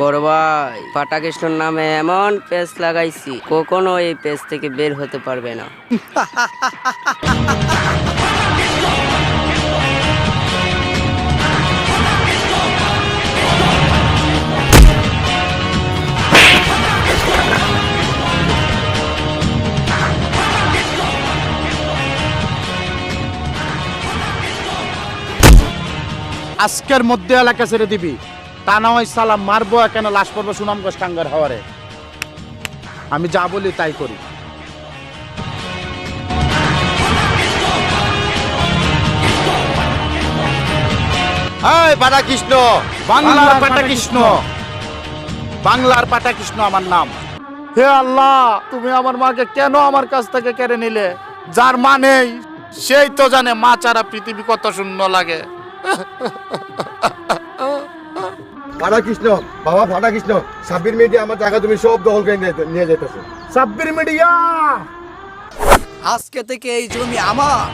বড় ভাই নামে এমন লাগাইছি, কখনো এই পেস থেকে বের হতে পারবে না। আজকের মধ্যে এলাকা ছেড়ে দিবি। তা না হয় সালাম মারবো কেন লাশ পড়ব সুনামগঞ্জ টাঙ্গার হাওয়ারে? আমি যা বলি তাই করি। হাই পাটা কৃষ্ণ বাংলার পাটা কৃষ্ণ বাংলার পাটা কৃষ্ণ আমার নাম। হে আল্লাহ তুমি আমার মাকে কেন আমার কাছ থেকে কেড়ে নিলে? যার মা নেই সেই তো জানে মা ছাড়া পৃথিবী কত শূন্য লাগে। পাটা কৃষ্ণ বাবা পাটা কৃষ্ণ। সাব্বির মিডিয়া আমার টাকা তুমি সব দখল করে নিয়ে- নিয়ে যেতেছো সাব্বির মিডিয়া! আজকে থেকে এই জমি আমার।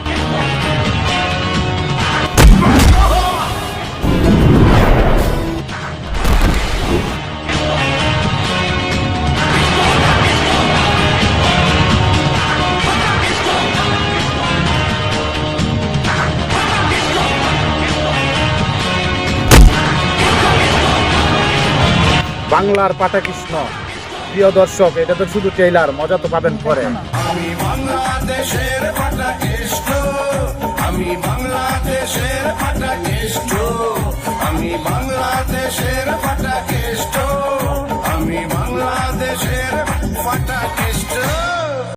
বাংলার পাটা কৃষ্ণ প্রিয় দর্শক, এটা তো শুধু টেইলার মজা তো পাবেন পরে। আমি বাংলাদেশের ফাটা কেষ্ট আমি কেষ্ট